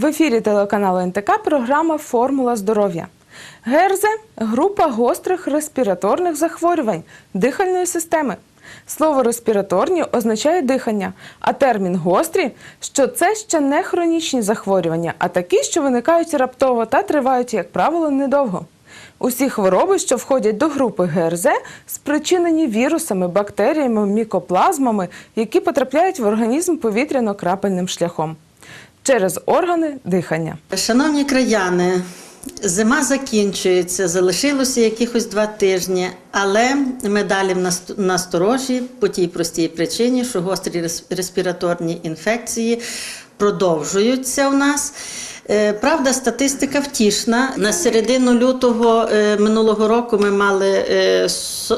В ефірі телеканалу НТК програма Формула здоров'я. ГРЗ група гострих респіраторних захворювань дихальної системи. Слово респіраторні означає дихання, а термін гострі, що це ще не хронічні захворювання, а такі, що виникають раптово та тривають, як правило, недовго. Усі хвороби, що входять до групи ГРЗ, спричинені вірусами, бактеріями, мікоплазмами, які потрапляють в організм повітряно-крапельним шляхом через органи дихання. Шановні краяни, зима закінчується, залишилося якихось два тижні, але ми далі насторожі по тій простій причині, що гострі рес- респіраторні інфекції продовжуються у нас. Е, Правда, статистика втішна. На середину лютого е, минулого року ми мали, е,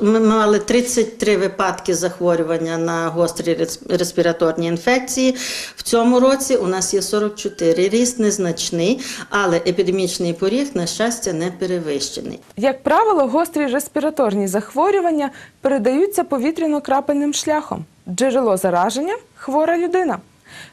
ми мали 33 випадки захворювання на гострі рес- респіраторні інфекції. В цьому році у нас є 44. Ріст незначний, але епідемічний поріг, на щастя, не перевищений. Як правило, гострі респіраторні захворювання передаються повітряно-крапельним шляхом. Джерело зараження хвора людина.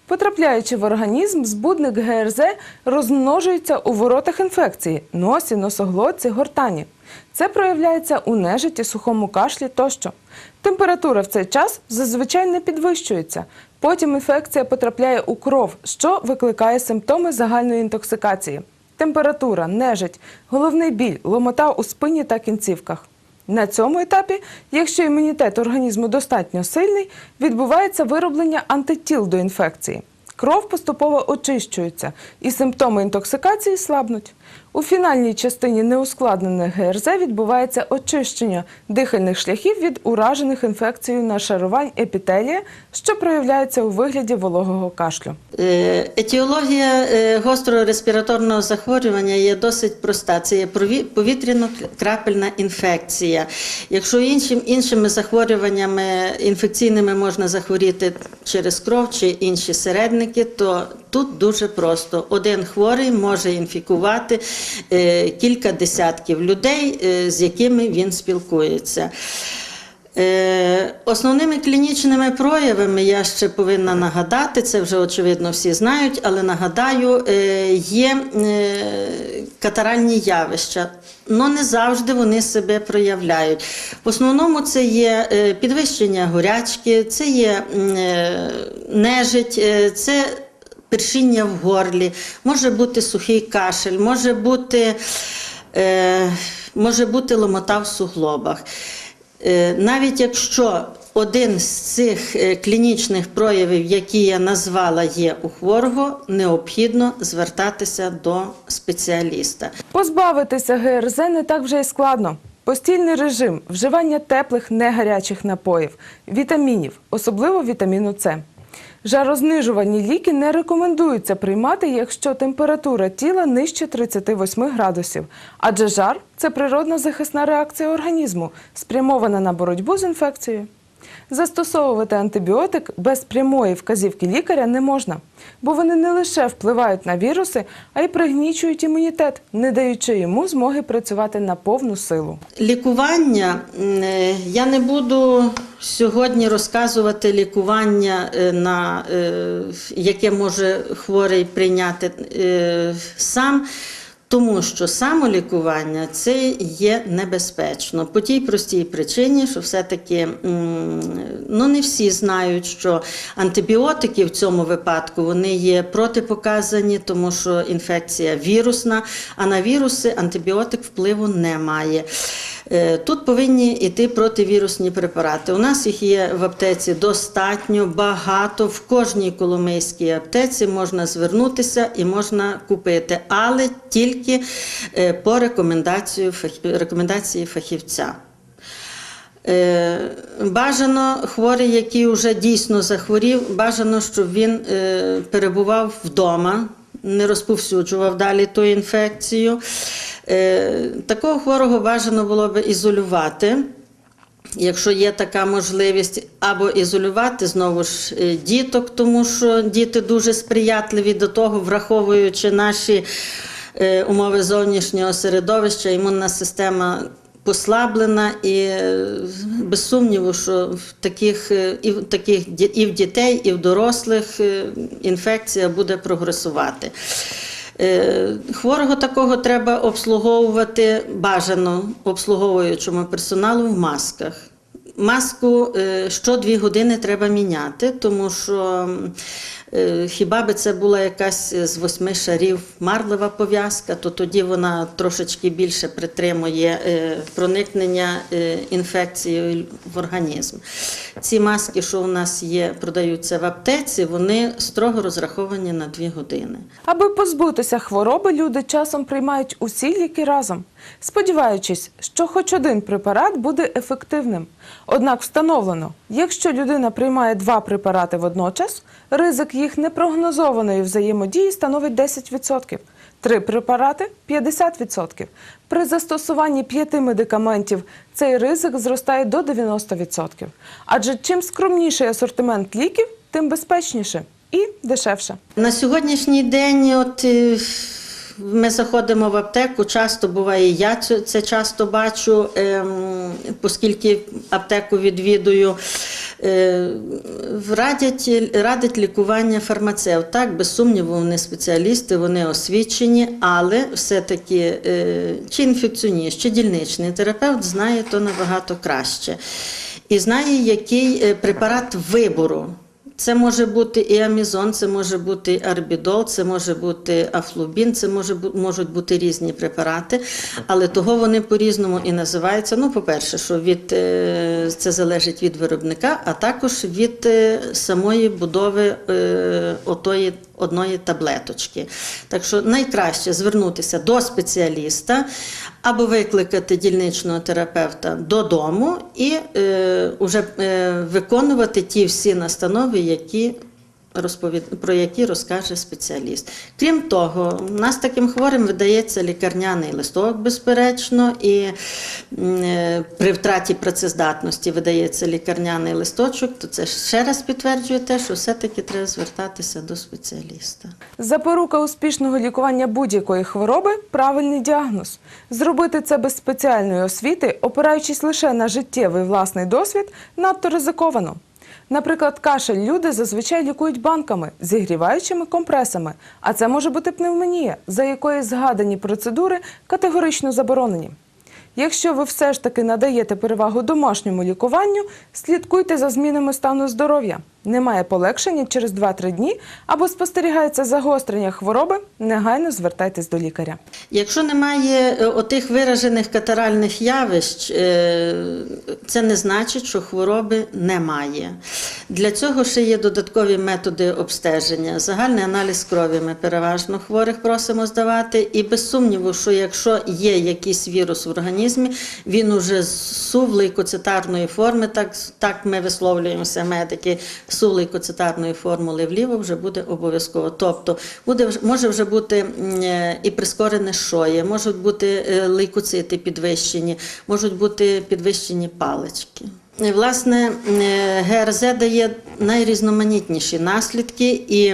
Потрапляючи в організм, збудник ГРЗ розмножується у воротах інфекції носі, носоглотці, гортані. Це проявляється у нежиті, сухому кашлі тощо. Температура в цей час зазвичай не підвищується. Потім інфекція потрапляє у кров, що викликає симптоми загальної інтоксикації. Температура, нежить, головний біль, ломота у спині та кінцівках. На цьому етапі, якщо імунітет організму достатньо сильний, відбувається вироблення антитіл до інфекції. Кров поступово очищується, і симптоми інтоксикації слабнуть. У фінальній частині неускладнених ГРЗ відбувається очищення дихальних шляхів від уражених інфекцією нашарувань епітелія, що проявляється у вигляді вологого кашлю. Е, Етіологія е, гострого респіраторного захворювання є досить проста. Це є повітряно-крапельна інфекція. Якщо іншим, іншими захворюваннями інфекційними можна захворіти через кров чи інші середники, то тут дуже просто. Один хворий може інфікувати кілька десятків людей, е, з якими він спілкується. Е, Основними клінічними проявами я ще повинна нагадати, це вже очевидно всі знають, але нагадаю, е, є е, катаральні явища. але не завжди вони себе проявляють. В основному це є е, підвищення горячки, це є е, нежить, е, це першіння в горлі, може бути сухий кашель, може бути, е, може бути ломота в суглобах. Е, Навіть якщо один з цих е, клінічних проявів, які я назвала, є у хворого, необхідно звертатися до спеціаліста. Позбавитися ГРЗ не так вже й складно. Постільний режим, вживання теплих, негарячих напоїв, вітамінів, особливо вітаміну С. Жарознижувальні ліки не рекомендується приймати, якщо температура тіла нижче 38 градусів, адже жар це природна захисна реакція організму, спрямована на боротьбу з інфекцією. Застосовувати антибіотик без прямої вказівки лікаря не можна, бо вони не лише впливають на віруси, а й пригнічують імунітет, не даючи йому змоги працювати на повну силу. Лікування е, я не буду сьогодні розказувати лікування, е, на е, яке може хворий прийняти сам. Тому що самолікування це є небезпечно по тій простій причині, що все-таки ну, не всі знають, що антибіотики в цьому випадку вони є протипоказані, тому що інфекція вірусна, а на віруси антибіотик впливу не має. Е, Тут повинні йти противірусні препарати. У нас їх є в аптеці достатньо багато. В кожній коломийській аптеці можна звернутися і можна купити, але тільки е, по рекомендацію, рекомендації фахівця. Е, Бажано хворий, який вже дійсно захворів, бажано, щоб він перебував вдома, не розповсюджував далі ту інфекцію. Е, Такого хворого бажано було би ізолювати. Якщо є така можливість, або ізолювати знову ж е, діток, тому що діти дуже сприятливі до того, враховуючи наші е, умови зовнішнього середовища, імунна система послаблена, і е, без сумніву, що в таких, е, і в таких і в дітей, і в дорослих е, інфекція буде прогресувати. Хворого такого треба обслуговувати бажано обслуговуючому персоналу в масках. Маску що дві години треба міняти, тому що хіба би це була якась з восьми шарів марлева пов'язка, то тоді вона трошечки більше притримує е, проникнення е, інфекції в організм. Ці маски, що у нас є, продаються в аптеці, вони строго розраховані на дві години. Аби позбутися хвороби, люди часом приймають усі ліки разом, сподіваючись, що хоч один препарат буде ефективним. Однак встановлено, якщо людина приймає два препарати водночас, ризик їх непрогнозованої взаємодії становить 10%. Три препарати 50%. При застосуванні п'яти медикаментів цей ризик зростає до 90%. Адже чим скромніший асортимент ліків, тим безпечніше і дешевше. На сьогоднішній день, от е, ми заходимо в аптеку, часто буває, я це, часто бачу, ем, оскільки аптеку відвідую. Е, радять, радять лікування фармацевт. Так, без сумніву, вони спеціалісти, вони освічені, але все-таки е, чи інфекціоніст, чи дільничний терапевт знає то набагато краще. І знає, який е, препарат вибору. Це може бути і амізон, це може бути арбідол, це може бути афлубін, це може можуть бути різні препарати, але того вони по-різному і називаються. Ну, по-перше, що від е, це залежить від виробника, а також від е, самої будови е, отої одної таблеточки. Так що найкраще звернутися до спеціаліста або викликати дільничного терапевта додому і е, вже е, виконувати ті всі настанови, які. Про які розкаже спеціаліст. Крім того, у нас таким хворим видається лікарняний листок, безперечно, і е, при втраті працездатності видається лікарняний листочок, то це ще раз підтверджує те, що все-таки треба звертатися до спеціаліста. Запорука успішного лікування будь-якої хвороби правильний діагноз. Зробити це без спеціальної освіти, опираючись лише на життєвий власний досвід, надто ризиковано. Наприклад, кашель люди зазвичай лікують банками, зігріваючими компресами, а це може бути пневмонія, за якої згадані процедури категорично заборонені. Якщо ви все ж таки надаєте перевагу домашньому лікуванню, слідкуйте за змінами стану здоров'я. Немає полегшення через 2-3 дні або спостерігається загострення хвороби, негайно звертайтесь до лікаря. Якщо немає е, отих виражених катаральних явищ, е, це не значить, що хвороби немає. Для цього ще є додаткові методи обстеження. Загальний аналіз крові ми переважно хворих просимо здавати. І без сумніву, що якщо є якийсь вірус в організмі, він уже з сувлейкоцитарної форми, так, так ми висловлюємося медики, сувлейкоцитарної формули вліво вже буде обов'язково. Тобто буде, може вже бути е, і прискорене шоє, можуть бути е, лейкоцити підвищені, можуть бути підвищені палички. Власне, е, ГРЗ дає найрізноманітніші наслідки, і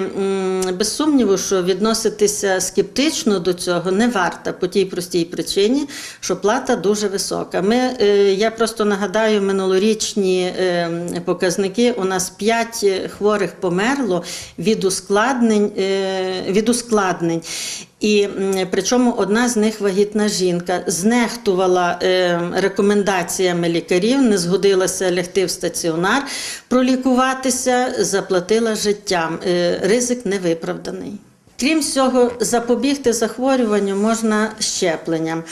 без сумніву, що відноситися скептично до цього не варто по тій простій причині, що плата дуже висока. Ми, е, я просто нагадаю, минулорічні е, показники. У нас 5 хворих померло від ускладнень. е, Від ускладнень. І причому одна з них вагітна жінка знехтувала е, рекомендаціями лікарів, не згодилася лягти в стаціонар, пролікуватися, заплатила життям. Е, ризик невиправданий. Крім всього, запобігти захворюванню можна щепленням.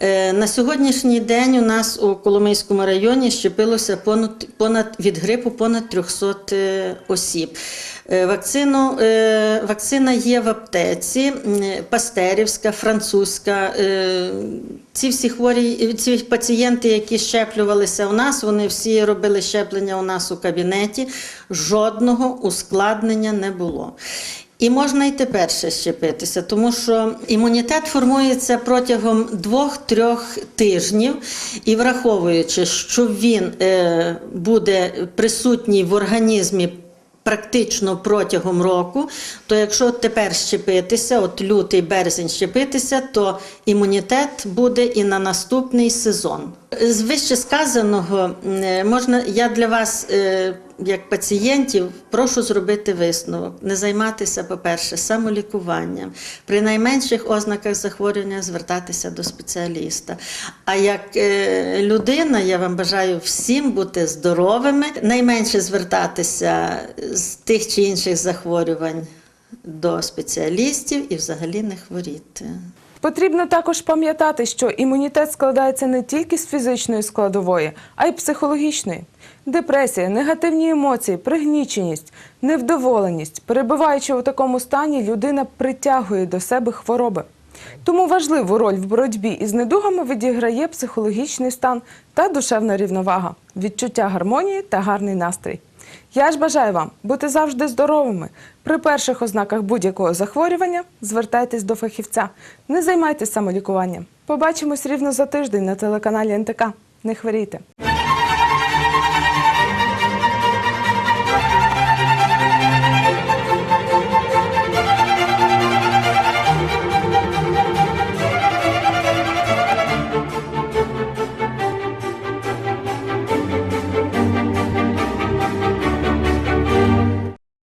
Е, На сьогоднішній день у нас у Коломийському районі щепилося понад, понад від грипу понад 300 е, осіб. Е, Вакцину, вакцина є в аптеці, пастерівська, французька. Ці всі хворі, ці пацієнти, які щеплювалися у нас, вони всі робили щеплення у нас у кабінеті. Жодного ускладнення не було. І можна і тепер ще щепитися, тому що імунітет формується протягом двох-трьох тижнів, і враховуючи, що він е, буде присутній в організмі практично протягом року, то якщо тепер щепитися, от лютий, березень щепитися, то імунітет буде і на наступний сезон. З вище сказаного е, можна я для вас, е, як пацієнтів, прошу зробити висновок, не займатися, по-перше, самолікуванням, при найменших ознаках захворювання звертатися до спеціаліста. А як е, людина, я вам бажаю всім бути здоровими, найменше звертатися з тих чи інших захворювань до спеціалістів і взагалі не хворіти. Потрібно також пам'ятати, що імунітет складається не тільки з фізичної складової, а й психологічної. Депресія, негативні емоції, пригніченість, невдоволеність. Перебуваючи у такому стані, людина притягує до себе хвороби. Тому важливу роль в боротьбі із недугами відіграє психологічний стан та душевна рівновага, відчуття гармонії та гарний настрій. Я ж бажаю вам бути завжди здоровими. При перших ознаках будь-якого захворювання звертайтесь до фахівця. Не займайтесь самолікуванням. Побачимось рівно за тиждень на телеканалі НТК. Не хворійте.